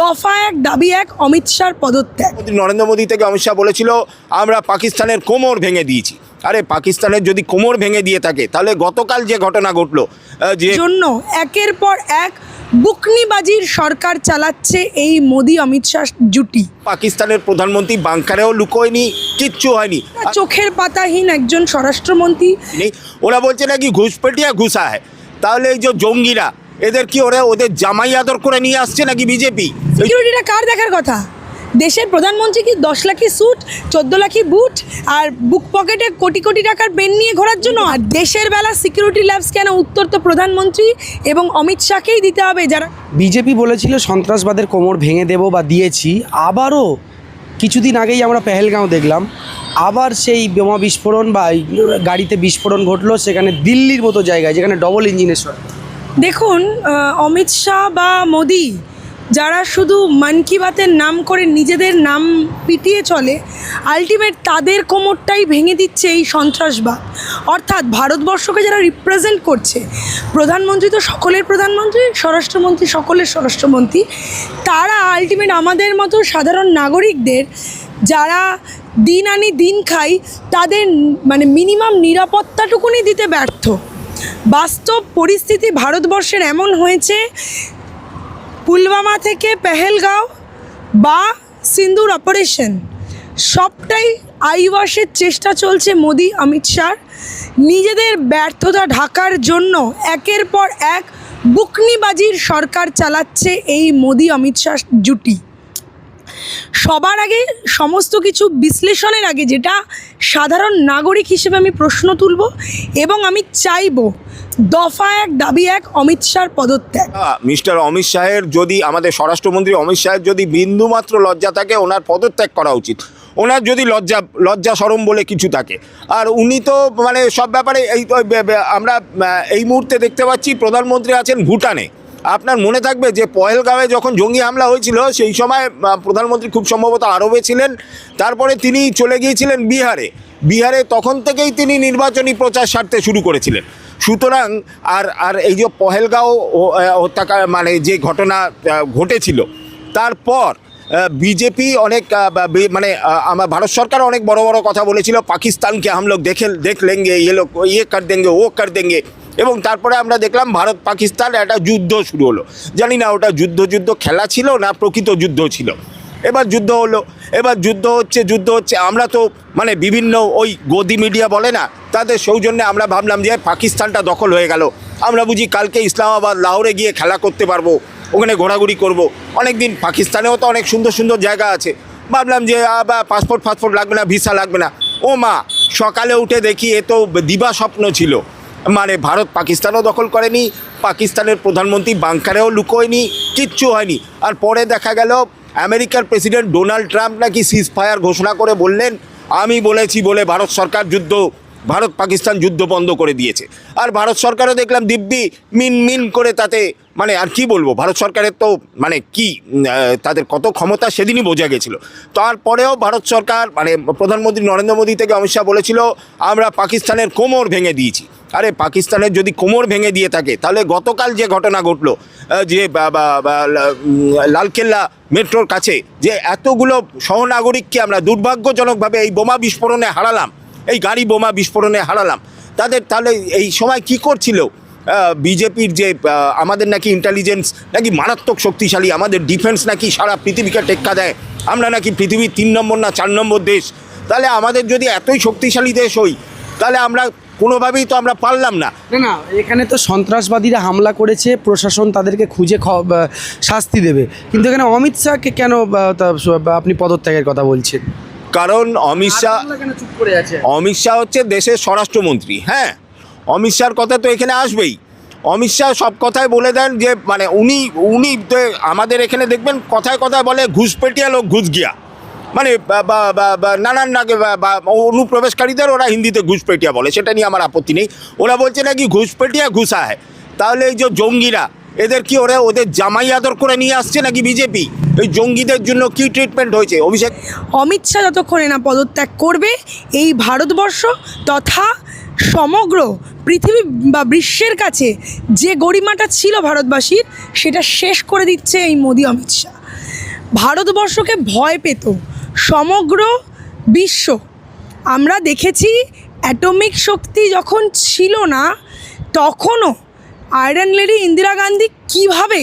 দফা এক দাবি এক অমিত শাহর পদত্যাগ। নরেন্দ্র মোদী থেকে অমিত শাহ বলেছিল আমরা পাকিস্তানের কোমর ভেঙে দিয়েছি। আরে পাকিস্তানের যদি কোমর ভেঙে দিয়ে থাকে তাহলে গতকাল যে ঘটনা ঘটলো যে জন্য একের পর এক বুকনিবাজির সরকার চালাচ্ছে এই মোদি অমিত শাহ জুটি। পাকিস্তানের প্রধানমন্ত্রী বাংকারেও লুকোয়নি কিচ্ছু হয়নি। চোখের পাতাহীন একজন স্বরাষ্ট্রমন্ত্রী। ওরা বলছে নাকি ঘুষপেটিয়া ঘুষা হয় তাহলে এই যে জঙ্গিরা এদের কি ওরা ওদের জামাই আদর করে নিয়ে আসছে নাকি বিজেপি? সিকিউরিটিটা কার দেখার কথা? দেশের প্রধানমন্ত্রী কি দশ লাখি স্যুট চোদ্দ লাখি বুট আর বুক পকেটে কোটি কোটি টাকার পেন নিয়ে ঘোরার জন্য? আর দেশের বেলা সিকিউরিটি ল্যাবস কেন উত্তর তো প্রধানমন্ত্রী এবং অমিত শাহকেই দিতে হবে যারা? বিজেপি বলেছিল সন্ত্রাসবাদের কোমর ভেঙে দেব বা দিয়েছি। আবারও কিছুদিন আগেই আমরা পেহেলগাঁও দেখলাম। আবার সেই বোমা বিস্ফোরণ বা গাড়িতে বিস্ফোরণ ঘটলো সেখানে দিল্লির মতো জায়গায় যেখানে ডবল ইঞ্জিনের সরকার। দেখুন অমিত শাহ বা মোদি, যারা শুধু মন কি বাতের নাম করে নিজেদের নাম পিটিয়ে চলে আলটিমেট তাদের কোমরটাই ভেঙে দিচ্ছে এই সন্ত্রাসবাদ। অর্থাৎ ভারতবর্ষকে যারা রিপ্রেজেন্ট করছে, প্রধানমন্ত্রী তো সকলের প্রধানমন্ত্রী, স্বরাষ্ট্রমন্ত্রী সকলের স্বরাষ্ট্রমন্ত্রী, তারা আলটিমেট আমাদের মতো সাধারণ নাগরিকদের, যারা দিন আনি দিন খাই, তাদের মানে মিনিমাম নিরাপত্তাটুকুনি দিতে ব্যর্থ। বাস্তব পরিস্থিতি ভারতবর্ষের এমন হয়েছে, পুলওয়ামা থেকে পেহেলগাঁও বা সিন্দুর অপারেশন সবটাই আইওয়াসের চেষ্টা চলছে মোদি, অমিত শাহ নিজেদের ব্যর্থতা ঢাকার জন্য একের পর এক বুকনিবাজির সরকার চালাচ্ছে এই মোদি, অমিত শাহ জুটি। সবার আগে সমস্ত কিছু বিশ্লেষণের আগে যেটা সাধারণ নাগরিক হিসেবে আমি প্রশ্ন তুলব এবং আমি চাইব দফা এক, দাবি এক, অমিত শাহর পদত্যাগ। মিস্টার অমিত শাহের যদি আমাদের স্বরাষ্ট্রমন্ত্রী অমিত শাহের যদি বিন্দুমাত্র লজ্জা থাকে, ওনার পদত্যাগ করা উচিত। ওনার যদি লজ্জা লজ্জা সরম বলে কিছু থাকে। আর উনি তো মানে সব ব্যাপারে এই আমরা এই মুহূর্তে দেখতে পাচ্ছি প্রধানমন্ত্রী আছেন ভুটানে। আপনার মনে থাকবে যে পহেলগাঁওয়ে যখন জঙ্গি হামলা হয়েছিল, সেই সময় প্রধানমন্ত্রী খুব সম্ভবত আরবে ছিলেন। তারপরে তিনি চলে গিয়েছিলেন বিহারে। বিহারে তখন থেকেই তিনি নির্বাচনী প্রচার সারতে শুরু করেছিলেন। সুতরাং, আর আর এই যে পহেলগাঁও হত্যাকাণ্ড মানে যে ঘটনা ঘটেছিল, তারপর বিজেপি অনেক মানে আমার ভারত সরকার অনেক বড় বড় কথা বলেছিল, পাকিস্তানকে হাম লোক দেখে, দেখ লেঙ্গে ইয়ে লোক ইয়ে কর দেঙ্গে, ও কর দেঙ্গে। এবং তারপরে আমরা দেখলাম ভারত পাকিস্তান একটা যুদ্ধ শুরু হলো। জানি না ওটা যুদ্ধ যুদ্ধ খেলা ছিল না প্রকৃত যুদ্ধ ছিল। এবার যুদ্ধ হলো, এবার যুদ্ধ হচ্ছে যুদ্ধ হচ্ছে, আমরা তো মানে বিভিন্ন ওই গদি মিডিয়া বলে না, তাদের সৌজন্যে আমরা ভাবলাম যে পাকিস্তানটা দখল হয়ে গেল। আমরা বুঝি কালকে ইসলামাবাদ, লাহোরে গিয়ে খেলা করতে পারব, ওখানে ঘোরাঘুরি করব। অনেক দিন পাকিস্তানেও তো অনেক সুন্দর সুন্দর জায়গা আছে। ভাবলাম যে আবার পাসপোর্ট ফাসপোর্ট লাগবে না ভিসা লাগবে না। ও মা, সকালে উঠে দেখি এ তো দিবা স্বপ্ন ছিল। মানে ভারত পাকিস্তানও দখল করেনি, পাকিস্তানের প্রধানমন্ত্রী বাংকারেও লুকোয়নি, কিচ্ছু হয়নি। আর পরে দেখা গেল, আমেরিকার প্রেসিডেন্ট ডোনাল্ড ট্রাম্প নাকি সিজ ফায়ার ঘোষণা করে বললেন, আমি বলেছি বলে ভারত সরকার যুদ্ধ ভারত পাকিস্তান যুদ্ধ বন্ধ করে দিয়েছে। আর ভারত সরকারও দেখলাম দিব্যি মিন মিন করে তাতে মানে আর কি বলব, ভারত সরকারের তো মানে কি তাদের কত ক্ষমতা সেদিনই বোঝা গেছিল। তারপরেও ভারত সরকার মানে প্রধানমন্ত্রী নরেন্দ্র মোদী থেকে অমিত শাহ বলেছিল, আমরা পাকিস্তানের কোমর ভেঙে দিয়েছি। আরে, পাকিস্তানের যদি কোমর ভেঙে দিয়ে থাকে, তাহলে গতকাল যে ঘটনা ঘটলো যে লালকেল্লা মেট্রোর কাছে, যে এতগুলো সহনাগরিককে আমরা দুর্ভাগ্যজনকভাবে এই বোমা বিস্ফোরণে হারালাম এই গাড়ি বোমা বিস্ফোরণে হারালাম। তাদের তাহলে এই সময় কি করছিল? বিজেপির যে আমাদের নাকি ইন্টেলিজেন্স নাকি মারাত্মক শক্তিশালী, আমাদের ডিফেন্স নাকি সারা পৃথিবীকে টেক্কা দেয়। আমরা নাকি পৃথিবীর তিন নম্বর না চার নম্বর দেশ। তাহলে আমাদের যদি এতই শক্তিশালী দেশ হই, তাহলে আমরা কোনোভাবেই তো আমরা পারলাম না। না এখানে তো সন্ত্রাসবাদীরা হামলা করেছে, প্রশাসন তাদেরকে খুঁজে শাস্তি দেবে। কিন্তু এখানে অমিত শাহকে কেন আপনি পদত্যাগের কথা বলছেন? কারণ অমিত শাহ চুপ করে আছে? অমিত শাহ হচ্ছে দেশের স্বরাষ্ট্রমন্ত্রী হ্যাঁ? অমিত শাহর কথা তো এখানে আসবেই। অমিত শাহ সব কথাই বলে দেন যে মানে উনি উনি তো আমাদের এখানে দেখবেন কথায় কথায় বলে ঘুষপেটিয়া লোক ঘুষ গিয়া। মানে নানান নাকি অনুপ্রবেশকারীদের ওরা হিন্দিতে ঘুষপেটিয়া বলে সেটা নিয়ে আমার আপত্তি নেই। ওরা বলছে নাকি ঘুষপেটিয়া ঘুষা হয় তাহলে এই যে জঙ্গিরা এদের কি ওরা ওদের জামাই আদর করে নিয়ে আসছে নাকি বিজেপি? এই জঙ্গিদের জন্য কি ট্রিটমেন্ট হয়েছে? অভিষেক? অমিত শাহ যতক্ষণে না পদত্যাগ করবে, এই ভারতবর্ষ তথা সমগ্র পৃথিবী বা বিশ্বের কাছে যে গরিমাটা ছিল ভারতবাসীর, সেটা শেষ করে দিচ্ছে এই মোদি অমিত শাহ। ভারতবর্ষকে ভয় পেত সমগ্র বিশ্ব। আমরা দেখেছি অ্যাটমিক শক্তি যখন ছিল না, তখনও আয়রন লেডি ইন্দিরা গান্ধী কীভাবে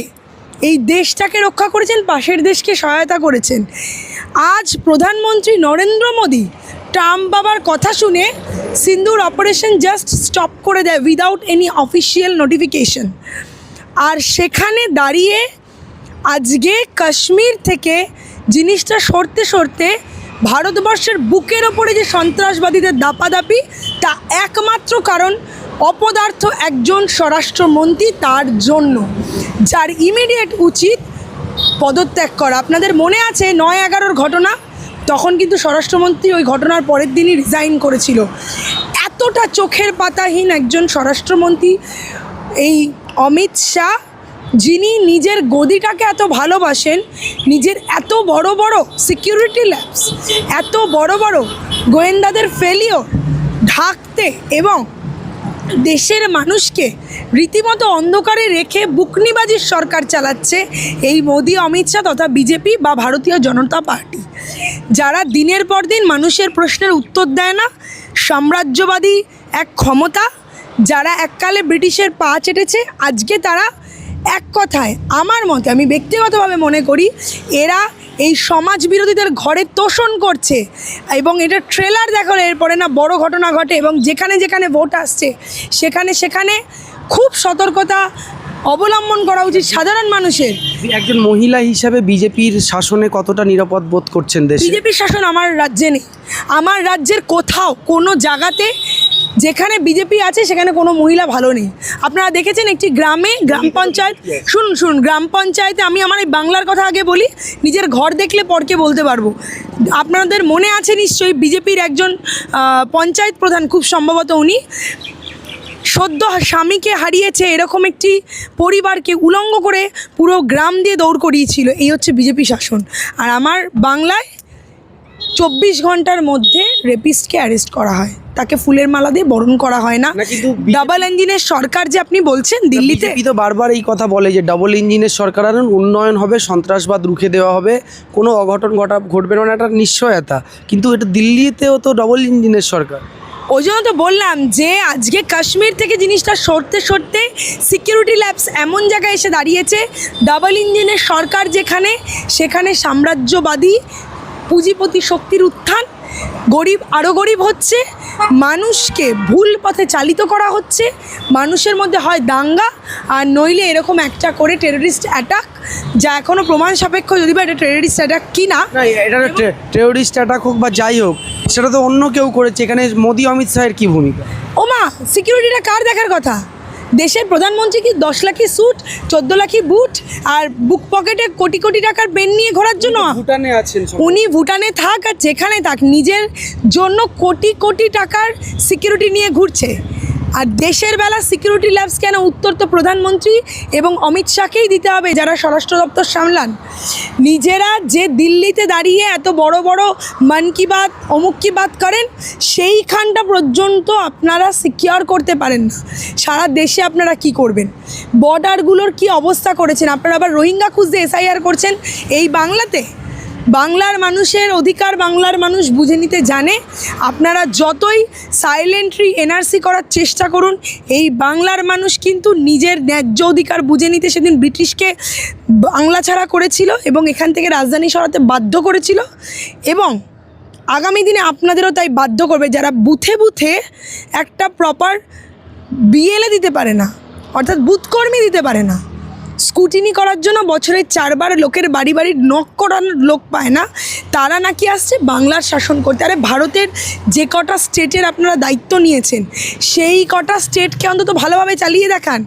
এই দেশটাকে রক্ষা করেছেন, পাশের দেশকে সহায়তা করেছেন? আজ প্রধানমন্ত্রী নরেন্দ্র মোদী ট্রাম্প বাবার কথা শুনে সিন্ধুর অপারেশন জাস্ট স্টপ করে দেয় উইদাউট এনি অফিসিয়াল নোটিফিকেশন আর সেখানে দাঁড়িয়ে আজকে কাশ্মীর থেকে জিনিসটা সরতে সরতে ভারতবর্ষের বুকের ওপরে যে সন্ত্রাসবাদীদের দাপাদাপি, তা একমাত্র কারণ অপদার্থ একজন স্বরাষ্ট্রমন্ত্রী তার জন্য, যার ইমিডিয়েট উচিত পদত্যাগ করা। আপনাদের মনে আছে নয় এগারোর ঘটনা? তখন কিন্তু স্বরাষ্ট্রমন্ত্রী ওই ঘটনার পরের দিনই রিজাইন করেছিল। এতটা চোখের পাতাহীন একজন স্বরাষ্ট্রমন্ত্রী, এই অমিত শাহ, যিনি নিজের গদিটাকে এত ভালোবাসেন, নিজের এত বড় বড় সিকিউরিটি ল্যাবস এত বড় বড় গোয়েন্দাদের ফেলিও ঢাকতে এবং দেশের মানুষকে রীতিমতো অন্ধকারে রেখে বুকনিবাজির সরকার চালাচ্ছে এই মোদি, অমিত শাহ তথা বিজেপি বা ভারতীয় জনতা পার্টি। যারা দিনের পর দিন মানুষের প্রশ্নের উত্তর দেয় না, সাম্রাজ্যবাদী এক ক্ষমতা, যারা এককালে ব্রিটিশের পা চেটেছে, আজকে তারা এক কথায় আমার মতে, আমি ব্যক্তিগতভাবে মনে করি, এরা এই সমাজ বিরোধীদের ঘরে তোষণ করছে এবং এটা ট্রেলার দেখালে এরপরে না বড় ঘটনা ঘটে এবং যেখানে যেখানে ভোট আসছে সেখানে সেখানে খুব সতর্কতা অবলম্বন করা উচিত সাধারণ মানুষের। একজন মহিলা হিসাবে বিজেপির শাসনে কতটা নিরাপদ বোধ করছেন দেশে? বিজেপির শাসন আমার রাজ্যে নেই। আমার রাজ্যের কোথাও কোনো জায়গাতে যেখানে বিজেপি আছে সেখানে কোনো মহিলা ভালো নেই। আপনারা দেখেছেন একটি গ্রামে গ্রাম পঞ্চায়েত? শুনুন শুনুন গ্রাম পঞ্চায়েতে আমি আমার এই বাংলার কথা আগে বলি নিজের ঘর দেখলে পরকে বলতে পারব। আপনাদের মনে আছে নিশ্চয়ই বিজেপির একজন পঞ্চায়েত প্রধান খুব সম্ভবত উনি? সদ্য স্বামীকে হারিয়েছে এরকম একটি পরিবারকে উলঙ্গ করে পুরো গ্রাম দিয়ে দৌড় করিয়েছিল। এই হচ্ছে বিজেপি শাসন। আর আমার বাংলায় চব্বিশ ঘণ্টার মধ্যে রেপিস্টকে অ্যারেস্ট করা হয়। তাকে ফুলের মালা দিয়ে বরণ করা হয় না। ডাবল ইঞ্জিনের সরকার যে আপনি বলছেন দিল্লিতে তো বারবার এই কথা বলে যে ডবল ইঞ্জিনের সরকার উন্নয়ন হবে সন্ত্রাসবাদ রুখে দেওয়া হবে কোনো অঘটন ঘটা ঘটবে না একটা নিশ্চয়তা। কিন্তু এটা দিল্লিতেও তো ডবল ইঞ্জিনের সরকার। ওই জন্য তো বললাম যে আজকে কাশ্মীর থেকে জিনিসটা সরতে সরতে সিকিউরিটি ল্যাবস এমন জায়গায় এসে দাঁড়িয়েছে। ডাবল ইঞ্জিনের সরকার যেখানে সেখানে সাম্রাজ্যবাদী পুঁজিপতি শক্তির উত্থান। গরিব আরও গরিব হচ্ছে। মানুষকে ভুল পথে চালিত করা হচ্ছে। মানুষের মধ্যে হয় দাঙ্গা। আর নইলে এরকম একটা করে টেররিস্ট অ্যাটাক যা এখনও প্রমাণ সাপেক্ষ যদি বা এটা টেররিস্ট অ্যাটাক কি না এটা টেরোরিস্ট অ্যাটাক হোক বা যাই হোক সেটা তো অন্য কেউ করেছে। এখানে মোদি অমিত শাহের কি ভূমিকা? ওমা সিকিউরিটিটা কার দেখার কথা? দেশের প্রধানমন্ত্রী কি দশ লাখি স্যুট চোদ্দ লাখি বুট আর বুক পকেটে কোটি কোটি টাকার পেন নিয়ে ঘোরার জন্য? ভুটানে আছেন উনি ভুটানে থাক আর যেখানে থাক নিজের জন্য কোটি কোটি টাকার সিকিউরিটি নিয়ে ঘুরছে। আর দেশের বেলা সিকিউরিটি ল্যাবস কেন উত্তর তো প্রধানমন্ত্রী এবং অমিত শাহকেই দিতে হবে যারা স্বরাষ্ট্র দপ্তর সামলান? নিজেরা যে দিল্লিতে দাঁড়িয়ে এত বড় বড় মন কি বাত, অমুক কি বাত করেন, সেইখানটা পর্যন্ত আপনারা সিকিওর করতে পারেন না। সারা দেশে আপনারা কি করবেন? বর্ডারগুলোর কি অবস্থা করেছেন? আপনারা আবার রোহিঙ্গা খুঁজতে এসআইআর করছেন এই বাংলাতে? বাংলার মানুষের অধিকার বাংলার মানুষ বুঝে নিতে জানে। আপনারা যতই সাইলেন্টলি এনআরসি করার চেষ্টা করুন, এই বাংলার মানুষ কিন্তু নিজের ন্যায্য অধিকার বুঝে নিতে সেদিন ব্রিটিশকে বাংলা ছাড়া করেছিল এবং এখান থেকে রাজধানী সরাতে বাধ্য করেছিল। এবং আগামী দিনে আপনাদেরও তাই বাধ্য করবে, যারা বুথে বুথে একটা প্রপার বিএলএ দিতে পারে না, অর্থাৎ বুথকর্মী দিতে পারে না। স্কুটিনি করার জন্য বছরে চারবার লোকের বাড়ি বাড়ি নক করানোর লোক পায় না। তারা নাকি আসছে বাংলার শাসন করতে। আরে ভারতের যে কটা স্টেটের আপনারা দায়িত্ব নিয়েছেন, সেই কটা স্টেটকে অন্তত ভালোভাবে চালিয়ে দেখান।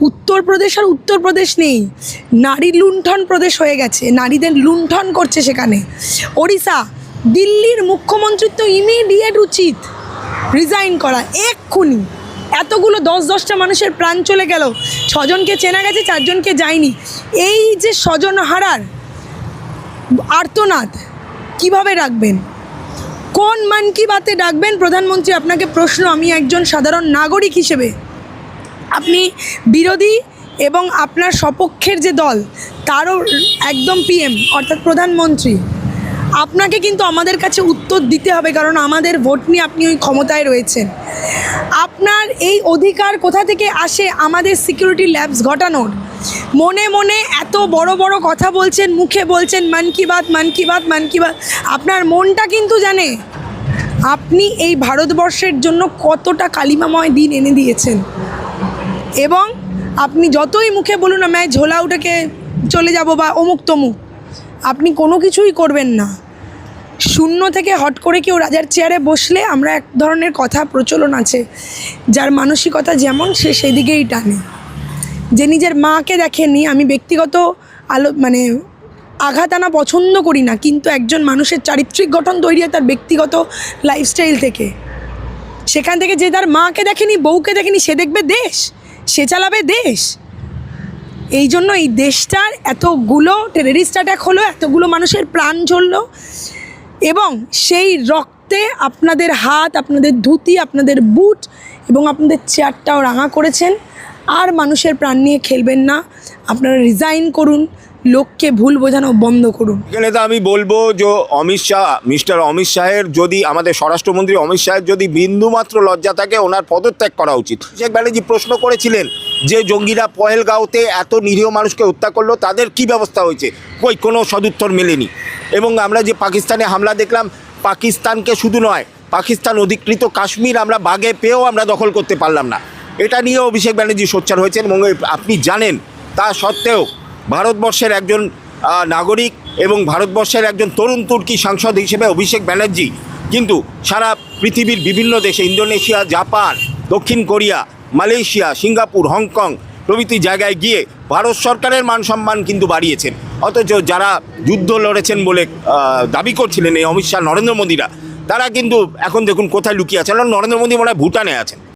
উত্তরপ্রদেশ আর উত্তরপ্রদেশ নেই। নারী লুণ্ঠন প্রদেশ হয়ে গেছে। নারীদের লুণ্ঠন করছে সেখানে। ওড়িশা, দিল্লির মুখ্যমন্ত্রীর তো ইমিডিয়েট উচিত। রিজাইন করা, এক্ষুনি। এতগুলো দশ দশটা মানুষের প্রাণ চলে গেল। ছজনকে চেনা গেছে, চারজনকে যায়নি। এই যে স্বজন হারার আর্তনাদ, কীভাবে রাখবেন? কোন মান কি বাতে ডাকবেন? প্রধানমন্ত্রী, আপনাকে প্রশ্ন, আমি একজন সাধারণ নাগরিক হিসেবে। আপনি বিরোধী এবং আপনার সপক্ষের যে দল, তারও একদম পিএম অর্থাৎ প্রধানমন্ত্রী। আপনাকে কিন্তু আমাদের কাছে উত্তর দিতে হবে, কারণ আমাদের ভোট নিয়ে আপনি ওই ক্ষমতায় রয়েছেন। আপনার এই অধিকার কোথা থেকে আসে? আমাদের সিকিউরিটি ল্যাবস ঘটানোর। মনে মনে এত বড় বড় কথা বলছেন, মুখে বলছেন, মান কি বাত, মান কি বাত, মান কি বাত। আপনার মনটা কিন্তু জানে, আপনি এই ভারতবর্ষের জন্য কতটা কালিমাময় দিন এনে দিয়েছেন। এবং আপনি যতই মুখে বলুন, আমি ঝোলা উঠেকে চলে যাব বা অমুক তমুক। আপনি কোনো কিছুই করবেন না। শূন্য থেকে হট করে কেউ রাজার চেয়ারে বসলে আমরা এক ধরনের কথা, প্রচলন আছে। যার মানসিকতা যেমন, সে সেদিকেই টানে। যে নিজের মাকে দেখেনি আমি ব্যক্তিগত আলো মানে আঘাত আনা পছন্দ করি না, কিন্তু একজন মানুষের চারিত্রিক গঠন তৈরি হয় তার ব্যক্তিগত লাইফস্টাইল থেকে। সেখান থেকে যে তার মাকে দেখেনি, বউকে দেখেনি, সে দেখবে দেশ, সে চালাবে দেশ। এই জন্য এই দেশটার এতগুলো টেররিস্ট অ্যাটাক হলো, এতগুলো মানুষের প্রাণ ঝরলো। এবং সেই রক্তে আপনাদের হাত, আপনাদের ধুতি, আপনাদের বুট এবং আপনাদের চেয়ারটাও রাঙা করেছেন। আর মানুষের প্রাণ নিয়ে খেলবেন না। আপনারা রিজাইন করুন, লোককে ভুল বোঝানো বন্ধ করুন। এখানে তো আমি বলব যে অমিত শাহ, মিস্টার অমিত শাহের যদি আমাদের স্বরাষ্ট্রমন্ত্রী অমিত শাহের যদি বিন্দুমাত্র লজ্জা থাকে, ওনার পদত্যাগ করা উচিত। শেখ ব্যানার্জি প্রশ্ন করেছিলেন যে জঙ্গিরা পহেলগাঁওতে এত নিরীহ মানুষকে হত্যা করল, তাদের কি ব্যবস্থা হয়েছে? কই, কোনো সদুত্তর মেলেনি। এবং আমরা যে পাকিস্তানে হামলা দেখলাম, পাকিস্তানকে শুধু নয়, পাকিস্তান অধিকৃত কাশ্মীর আমরা বাগে পেয়েও আমরা দখল করতে পারলাম না। এটা নিয়ে অভিষেক ব্যানার্জি সোচ্চার হয়েছেন, এবং আপনি জানেন, তা সত্ত্বেও ভারতবর্ষের একজন নাগরিক এবং ভারতবর্ষের একজন তরুণ তুর্কি সাংসদ হিসেবে অভিষেক ব্যানার্জি কিন্তু সারা পৃথিবীর বিভিন্ন দেশে, ইন্দোনেশিয়া, জাপান, দক্ষিণ Korea Malaysia, Singapore, Hong Kong প্রভৃতি জায়গায় গিয়ে ভারত সরকারের মান সম্মান কিন্তু বাড়িয়েছেন। অথচ যারা যুদ্ধ লড়েছেন বলে দাবি করছিলেন এই অমিত শাহ, নরেন্দ্র মোদীরা, তারা কিন্তু এখন দেখুন কোথায় লুকিয়ে আছেন নরেন্দ্র মোদী মনে হয় ভুটানে আছেন।